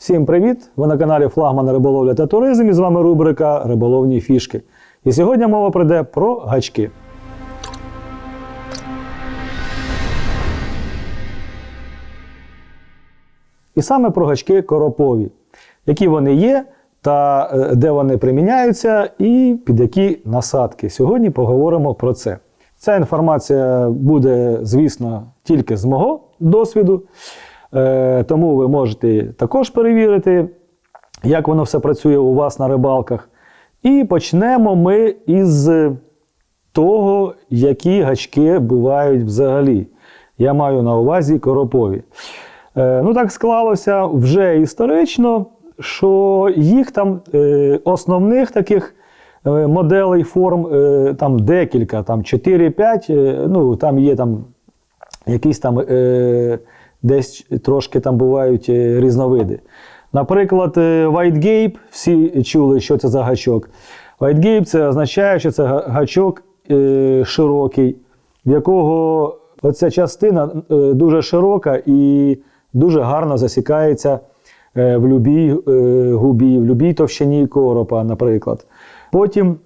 Всім привіт! Ви на каналі Флагман Риболовля та Туризм і з вами рубрика Риболовні фішки. І сьогодні мова прийде про гачки. І саме про гачки коропові, які вони є, та е, де вони приміняються, і під які насадки. Сьогодні поговоримо про це. Ця інформація буде, звісно, тільки з мого досвіду, тому ви можете також перевірити, як воно все працює у вас на рибалках. І почнемо ми із того, які гачки бувають взагалі. Я маю на увазі коропові. Е, ну, так склалося вже історично, що їх там е, основних таких е, моделей форм е, там декілька, там 4-5, е, ну там є там якісь там е, десь трошки там бувають е, різновиди. Наприклад, е, White Gape, всі чули, що це за гачок. White Gape це означає, що це гачок е, широкий, в якого оця частина дуже широка і дуже гарно засікається в любій губі, в любій товщині коропа, наприклад. Потім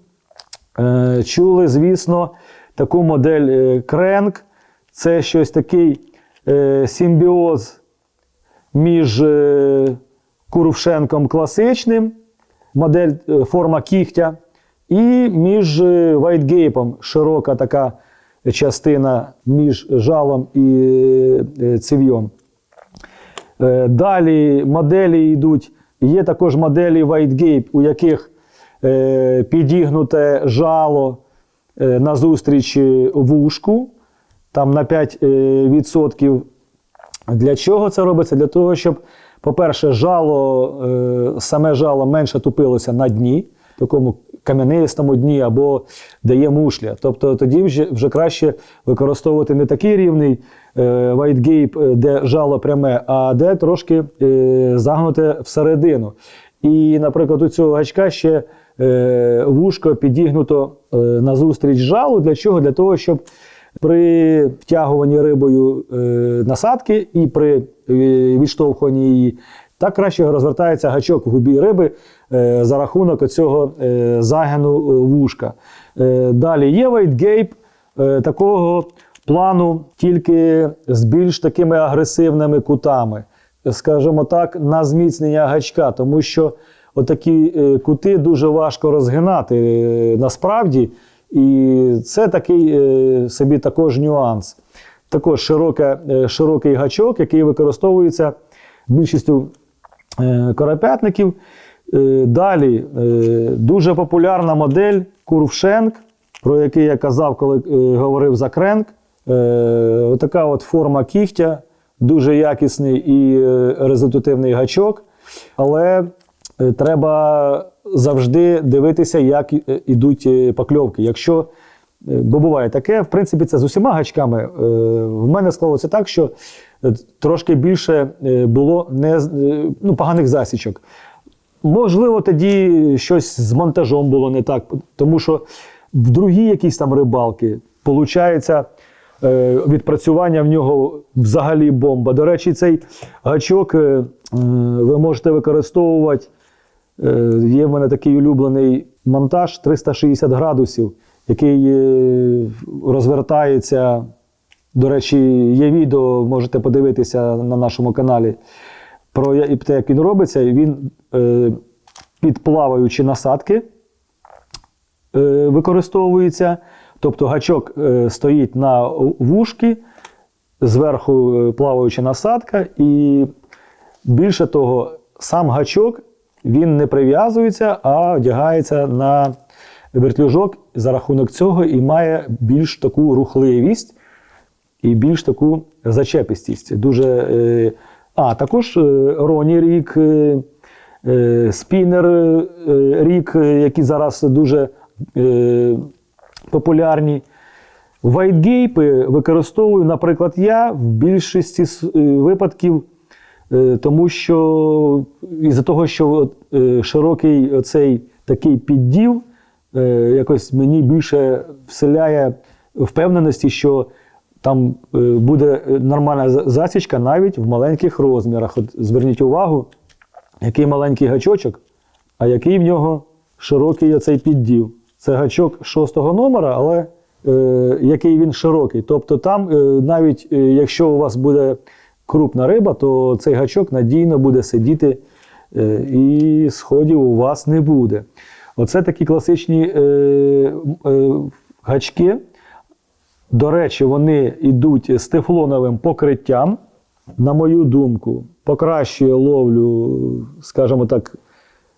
Чули, звісно, таку модель Кренк. Це щось такий е, симбіоз між е, класичним, модель е, форма кігтя, і між е, Вайтгейпом широка така частина між жалом і е, цев'йом. Е, Далі моделі йдуть. Є також моделі Gape, у яких підігнуте жало назустріч вушку, там на 5%. Для чого це робиться? Для того, щоб, по-перше, жало, е, саме жало менше тупилося на дні, такому кам'янистому дні або де є мушля. Тобто тоді вже, вже краще використовувати не такий рівний е, gape, е, де жало пряме, а де трошки е, загнуте всередину. І, наприклад, у цього гачка ще е, вушко підігнуто е, назустріч жалу. Для чого? Для того, щоб при втягуванні рибою е, насадки і при е, відштовхуванні її, так краще розвертається гачок в губі риби е, за рахунок цього загину вушка. Далі є вайтгейп е, такого плану, тільки з більш такими агресивними кутами. Скажімо так, на зміцнення гачка, тому що отакі кути дуже важко розгинати насправді. І це такий е, собі також нюанс. Також широке, е, широкий гачок, який використовується більшістю е, коропятників. Е, Далі дуже популярна модель Курвшенк, про який я казав, коли говорив за кренк. Отака от форма кігтя, дуже якісний і результативний гачок. Але треба завжди дивитися, як е, ідуть е, покльовки. Якщо, е, бо буває таке, в принципі, це з усіма гачками. Е, В мене склалося так, що е, трошки більше е, було не, е, ну, поганих засічок. Можливо, тоді щось з монтажом було не так, тому що в другій якісь там рибалки е, відпрацювання в нього взагалі бомба. До речі, цей гачок е, е, ви можете використовувати. Е, Є в мене такий улюблений монтаж 360 градусів, який е, розвертається. До речі, є відео, можете подивитися на нашому каналі про те, як він робиться. Він е, під плаваючі насадки використовується. Тобто гачок стоїть на вушки, зверху плаваюча насадка, і більше того, сам гачок він не прив'язується, а одягається на вертлюжок за рахунок цього і має більш таку рухливість і більш таку зачепистість. Дуже, е, а також е, Роні Рік, е, Спінер Рік, які зараз дуже популярні. Вайтгейпи використовую, наприклад, я в більшості випадків, тому що із-за того, що е, широкий оцей такий піддів, е, якось мені більше вселяє впевненості, що там е, буде нормальна засічка навіть в маленьких розмірах. От зверніть увагу, який маленький гачочок, а який в нього широкий оцей піддів. Це гачок шостого номера, але е, який він широкий. Тобто там, е, навіть е, якщо у вас буде крупна риба, то цей гачок надійно буде сидіти е, і сходів у вас не буде. Оце такі класичні е, е, гачки. До речі, вони йдуть з тефлоновим покриттям. На мою думку, покращує ловлю, скажімо так,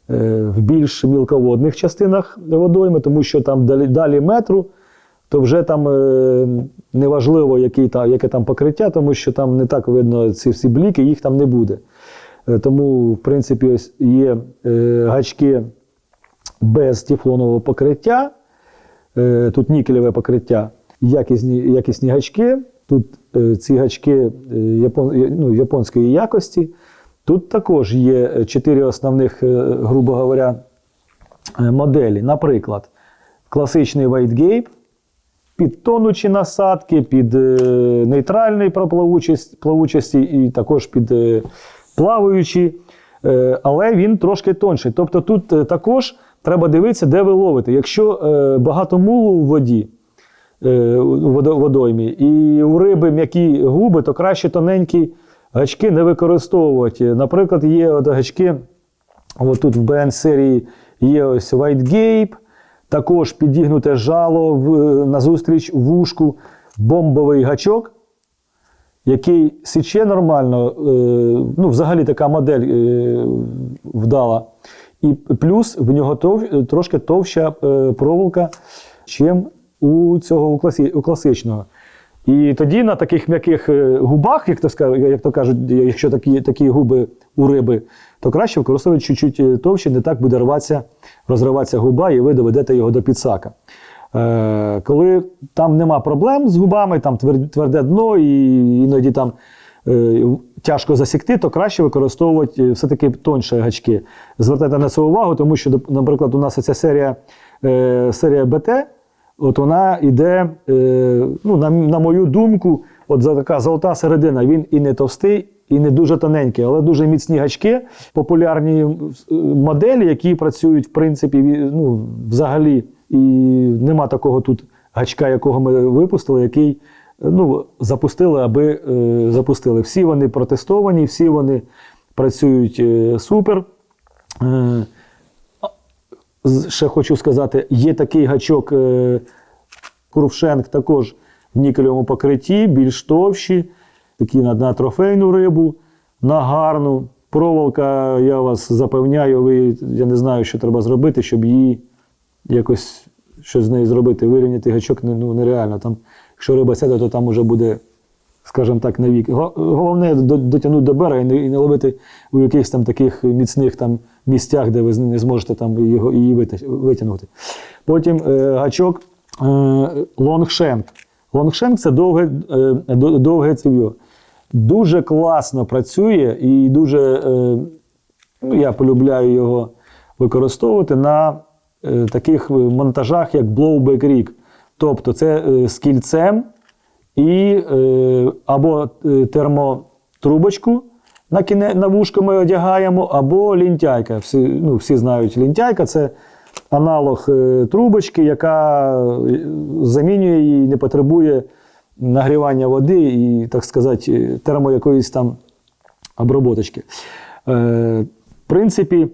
в більш мілководних частинах водойми, тому що там далі метру, то вже там е, неважливо, який та, яке там покриття, тому що там не так видно ці всі бліки, їх там не буде. Е, Тому, в принципі, ось є е, гачки без тефлонового покриття. Тут нікелеве покриття, якісні, якісні гачки. Тут ці гачки япон, ну, японської якості. Тут також є чотири основних, грубо говоря, моделі. Наприклад, класичний White Gape, під тонучі насадки, під е, нейтральної проплавучість- плавучості і також під е, плаваючі. Е, але він трошки тонший. Тобто тут також треба дивитися, де ви ловите. Якщо багато мулу в воді, у водоймі, і у риби м'які губи, то краще тоненькі гачки не використовувати. Наприклад, є от гачки, от тут в БН серії є ось White Gape, також підігнуте жало в, назустріч вушку, бомбовий гачок, який січе нормально. Е, ну, взагалі така модель е, вдала. І плюс в нього трошки товща е, проволока, чим у цього у класичного. І тоді на таких м'яких е, губах, як то, як то кажуть, якщо такі, такі губи у риби, то краще використовувати чуть-чуть е, товще, не так буде рватися, розриватися губа, і ви доведете його до підсака. Е, коли там нема проблем з губами, там тверде дно, і іноді там е, тяжко засікти, то краще використовувати е, все-таки тонші гачки. Звертайте на це увагу, тому що, наприклад, у нас ця серія, е, серія БТ, от вона йде, е, ну, на, на мою думку, от така золота середина. Він і не товстий, і не дуже тоненький, але дуже міцні гачки, популярні е, моделі, які працюють, в принципі, ну, взагалі. І нема такого тут гачка, якого ми випустили, який ну, запустили, аби е, запустили. Всі вони протестовані, всі вони працюють е, супер. Е, ще хочу сказати, є такий гачок е, Курвшенк також в нікелевому покритті, більш товщі, такі на, на трофейну рибу, на гарну. Проволока, я вас запевняю, ви, я не знаю, що треба зробити, щоб її якось щось з нею зробити. Вирівняти гачок ну, нереально. Там, якщо риба сяде, то там вже буде, скажімо так, навік. Головне дотягнути до берега і не ловити у якихось там таких міцних там місцях, де ви не зможете там його, її витягнути. Потім е, гачок е, лонгшенк. Лонгшенк це довге, е, довге цев'йо. Дуже класно працює і дуже, е, ну, я полюбляю його використовувати на е, таких монтажах, як Blowback Rig. Тобто це е, з кільцем і е, або е, термотрубочку на, кіне, на вушко ми одягаємо, або лінтяйка. Всі, ну, всі знають лінтяйка це аналог е, трубочки, яка е, замінює її, не потребує нагрівання води і, так сказати, термо якоїсь там оброботочки. Е, в принципі,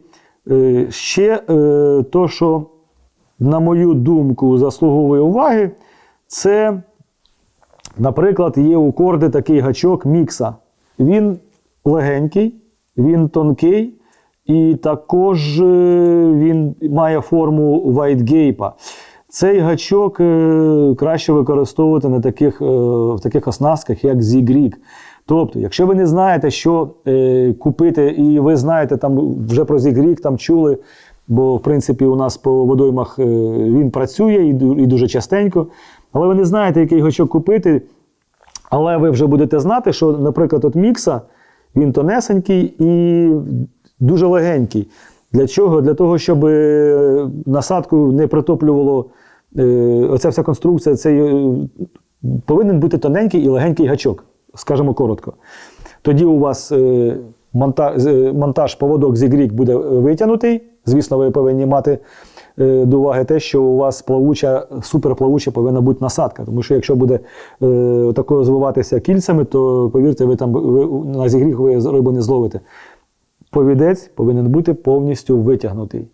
е, ще е, то, що, на мою думку, заслуговує уваги, це, наприклад, є у корди такий гачок мікса. Він легенький, він тонкий, і також е, він має форму вайтгейпа. Цей гачок е, краще використовувати на таких, е, в таких оснастках, як Zigrig. Тобто, якщо ви не знаєте, що е, купити, і ви знаєте там вже про Zigrig, там чули, бо в принципі у нас по водоймах е, він працює і, і дуже частенько. Але ви не знаєте, який гачок купити, але ви вже будете знати, що, наприклад, от мікса він тонесенький і дуже легенький. Для чого? Для того, щоб е, насадку не притоплювало. е, Оця вся конструкція, це е, повинен бути тоненький і легенький гачок, скажімо коротко. Тоді у вас монтаж, поводок зігрік буде витягнутий. Звісно, ви повинні мати до уваги те, що у вас плавуча, суперплавуча повинна бути насадка. Тому що якщо буде е, такою звиватися кільцями, то повірте, ви там ви, на зігріх ви рибу не зловите. Повідець повинен бути повністю витягнутий.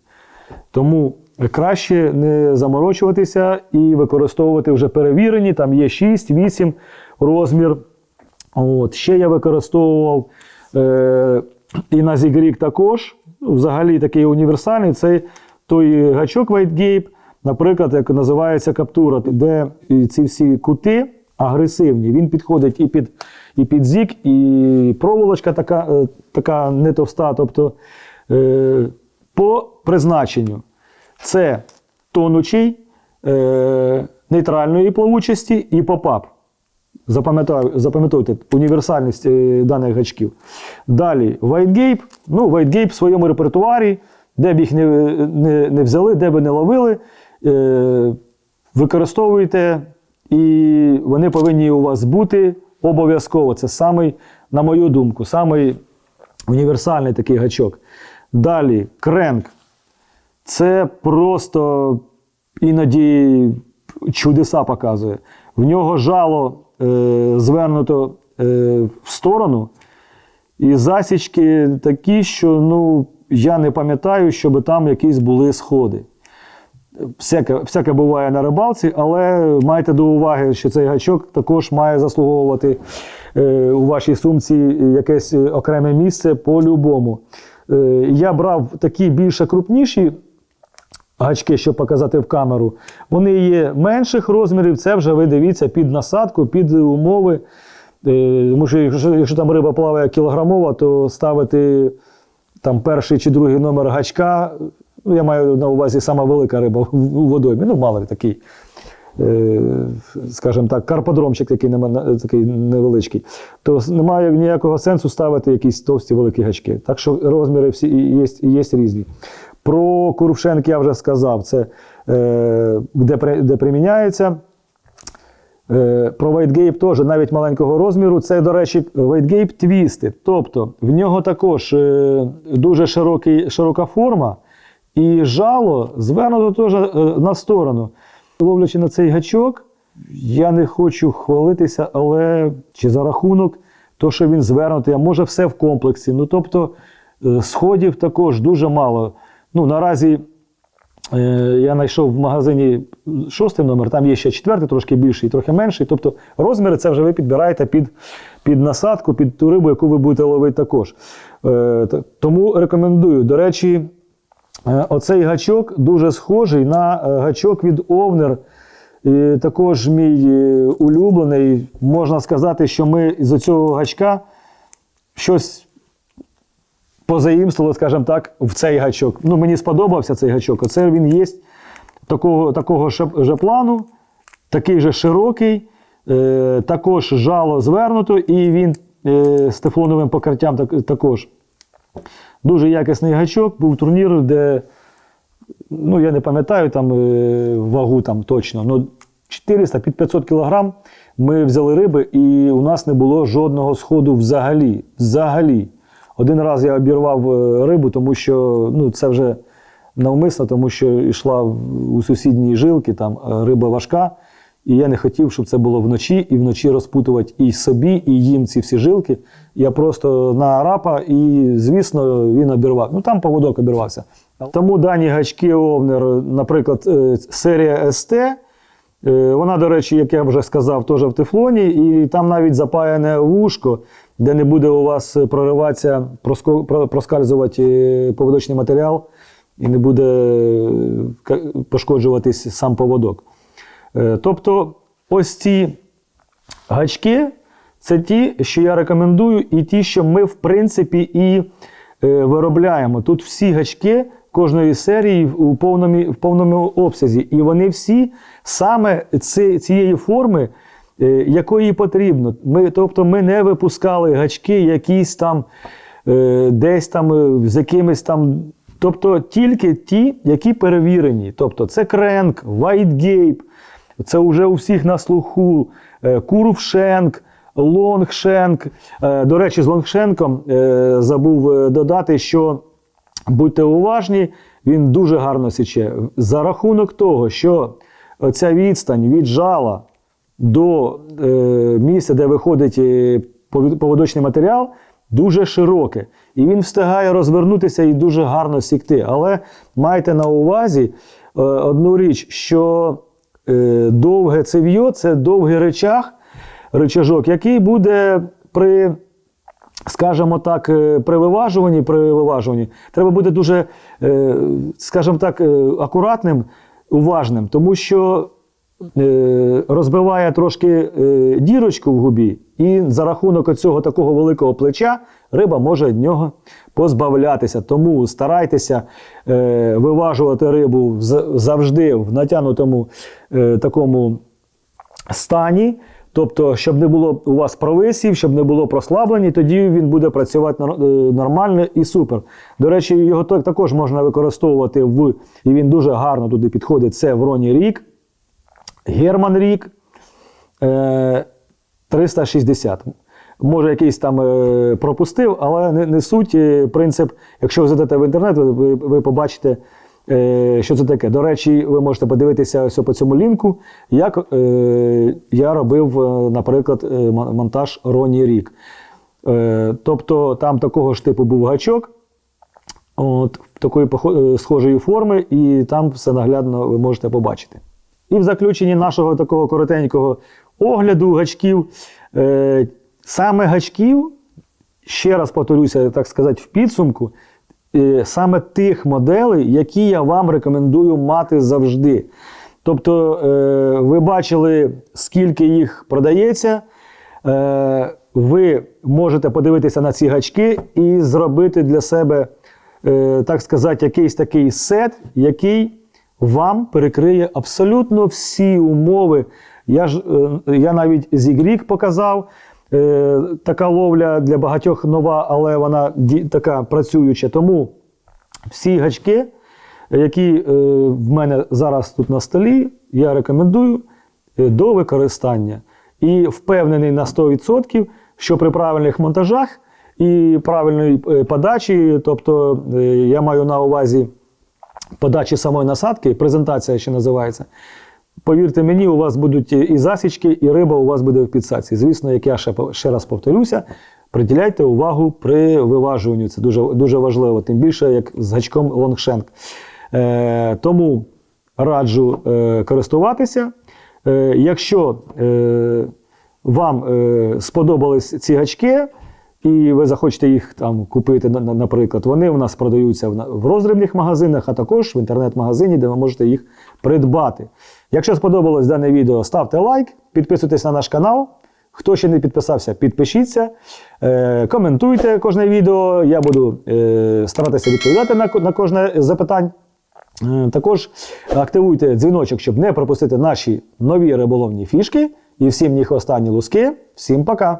Тому краще не заморочуватися і використовувати вже перевірені, там є 6-8 розмір. От. Ще я використовував е, і на Zigrig також. Взагалі такий універсальний. Це той гачок Gape, наприклад, як називається каптура, де ці всі кути агресивні. Він підходить і під, і під зік, і проволочка така, е, така не товста. Тобто е, по призначенню це тонучий, е, нейтральної плавучості і попап. Запам'ятовуйте універсальність даних гачків. Далі White Gape. Ну, White Gape в своєму репертуарі, де б їх не, не, не взяли, де б не ловили, е, використовуйте, і вони повинні у вас бути обов'язково. Це самий, на мою думку, самий універсальний такий гачок. Далі кренк. Це просто іноді чудеса показує. В нього жало е, звернуто е, в сторону, і засічки такі, що ну, я не пам'ятаю, щоб там якісь були сходи. Всяке, всяке буває на рибалці, але майте до уваги, що цей гачок також має заслуговувати е, у вашій сумці якесь е, окреме місце по-любому. Е, я брав такі більше крупніші гачки, щоб показати в камеру. Вони є менших розмірів, це вже ви дивіться під насадку, під умови. Е, Тому що якщо, якщо там риба плаває кілограмова, то ставити там перший чи другий номер гачка, ну я маю на увазі сама велика риба в водоймі, ну мало такий. е, Скажімо так, карподромчик такий, такий невеличкий, то немає ніякого сенсу ставити якісь товсті великі гачки. Так що розміри всі є, є різні. Про курвшенк я вже сказав, це е, де, де приміняється. Е, Про Gape теж навіть маленького розміру. Це, до речі, Gape Twisted. Тобто в нього також е, дуже широкий, широка форма, і жало звернуто теж е, на сторону. Ловлячи на цей гачок, я не хочу хвалитися, але чи за рахунок, то, що він звернутий, а може все в комплексі. Ну, тобто, сходів також дуже мало. Ну, наразі Я знайшов в магазині шостий номер, там є ще четвертий, трошки більший, трохи менший. Тобто розміри це вже ви підбираєте під, під насадку, під ту рибу, яку ви будете ловити також. Е, Тому рекомендую. До речі, е, оцей гачок дуже схожий на е, гачок від Овнер. Також мій е, улюблений. Можна сказати, що ми з цього гачка щось позаїмствували, скажімо так, в цей гачок. Ну, мені сподобався цей гачок. Оце він є такого, такого же, плану, такий же широкий, е, також жало звернуто, і він е, з тефлоновим покриттям так, також. Дуже якісний гачок. Був турнір, де, ну я не пам'ятаю там е, вагу там точно, ну 400 під 500 кілограм ми взяли риби, і у нас не було жодного сходу взагалі. Взагалі. Один раз я обірвав е, рибу, тому що ну, це вже навмисно, тому що йшла у сусідній жилки, там е, риба важка. І я не хотів, щоб це було вночі, і вночі розпутувати і собі, і їм ці всі жилки. Я просто на рапа, і, звісно, він обірвав. Ну там поводок обірвався. Тому дані гачки Овнер, наприклад, е, серія СТ, вона, до речі, як я вже сказав, теж в тефлоні, і там навіть запаяне вушко, де не буде у вас прориватися, проскальзувати е, поводочний матеріал і не буде е, пошкоджуватись сам поводок. Е, Тобто, ось ці гачки це ті, що я рекомендую, і ті, що ми, в принципі, і е, виробляємо. Тут всі гачки кожної серії у повному, в повному обсязі. І вони всі саме ці, цієї форми, е, якої потрібно. Ми, тобто ми не випускали гачки якісь там е, десь там е, з якимись там. Тобто тільки ті, які перевірені. Тобто це Кренк, Gape, це вже у всіх на слуху, Курвшенк, лонгшенк. До речі, з лонгшенком забув додати, що будьте уважні, він дуже гарно січе. За рахунок того, що ця відстань від жала до е, місця, де виходить е, поводочний матеріал, дуже широке. І він встигає розвернутися і дуже гарно сікти. Але майте на увазі е, одну річ, що е, довге цев'йо це довгий речах, речажок, який буде при скажімо так, е, при виважуванні, при виважуванні треба бути дуже, е, скажімо так, е, акуратним, уважним, тому що розбиває трошки дірочку в губі, і за рахунок цього такого великого плеча риба може від нього позбавлятися. Тому старайтеся виважувати рибу завжди в натягнутому е, такому стані. Тобто, щоб не було у вас провисів, щоб не було прослаблень, тоді він буде працювати е, нормально і супер. До речі, його також можна використовувати в, і він дуже гарно туди підходить. Це Вроні Рік, Герман Рік е, 360. Може, якийсь там е, пропустив, але не, не суть. Е, Принцип, якщо ви зайдете в інтернет, ви, ви, побачите, е, що це таке. До речі, ви можете подивитися ось по цьому лінку, як е, я робив, е, наприклад, е, монтаж Роні Рік. Е, тобто там такого ж типу був гачок, от, такої е, схожої форми, і там все наглядно ви можете побачити. І в заключенні нашого такого коротенького огляду гачків, е, саме гачків, ще раз повторюся, так сказати, в підсумку, е, саме тих моделей, які я вам рекомендую мати завжди. Тобто, е, ви бачили, скільки їх продається. Е, ви можете подивитися на ці гачки і зробити для себе, е, так сказати, якийсь такий сет, який вам перекриє абсолютно всі умови. Я ж я навіть зігрік показав. Е, така ловля для багатьох нова, але вона така працююча. Тому всі гачки, які е, в мене зараз тут на столі, я рекомендую е, до використання. І впевнений на 100%, що при правильних монтажах і правильної подачі, тобто я маю на увазі подачі самої насадки, презентація ще називається. Повірте мені, у вас будуть і засічки, і риба у вас буде в підсадці. Звісно, як я ще, ще раз повторюся, приділяйте увагу при виважуванню. Це дуже, дуже важливо, тим більше як з гачком лонгшенк. Е, тому раджу е, користуватися. Е, якщо е, вам е, сподобались ці гачки, і ви захочете їх там купити, на- на- наприклад, вони в нас продаються в роздрібних магазинах, а також в інтернет-магазині, де ви можете їх придбати. Якщо сподобалось дане відео, ставте лайк, підписуйтесь на наш канал. Хто ще не підписався, підпишіться, е, коментуйте кожне відео. Я буду е, старатися відповідати на, кожне з запитань. Е, Також активуйте дзвіночок, щоб не пропустити наші нові риболовні фішки. І всім ні хвоста, ні луски. Всім пока!